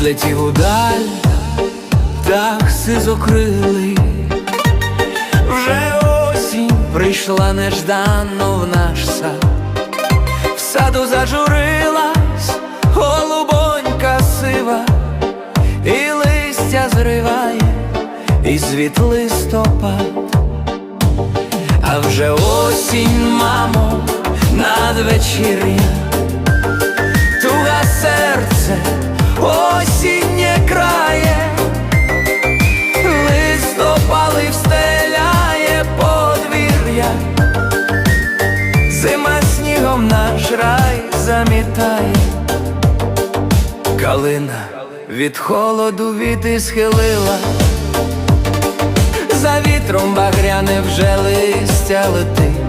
відлетів удаль, птах сизокрилий, вже осінь прийшла нежданно в наш сад, в саду зажурилась голубонька сива, і листя зриває, і звіт листопад. А вже осінь, мамо, надвечір'я, осіннє крає, листопали встеляє подвір'я, зима снігом наш рай замітає, калина від холоду віти схилила. За вітром багряне вже листя летить,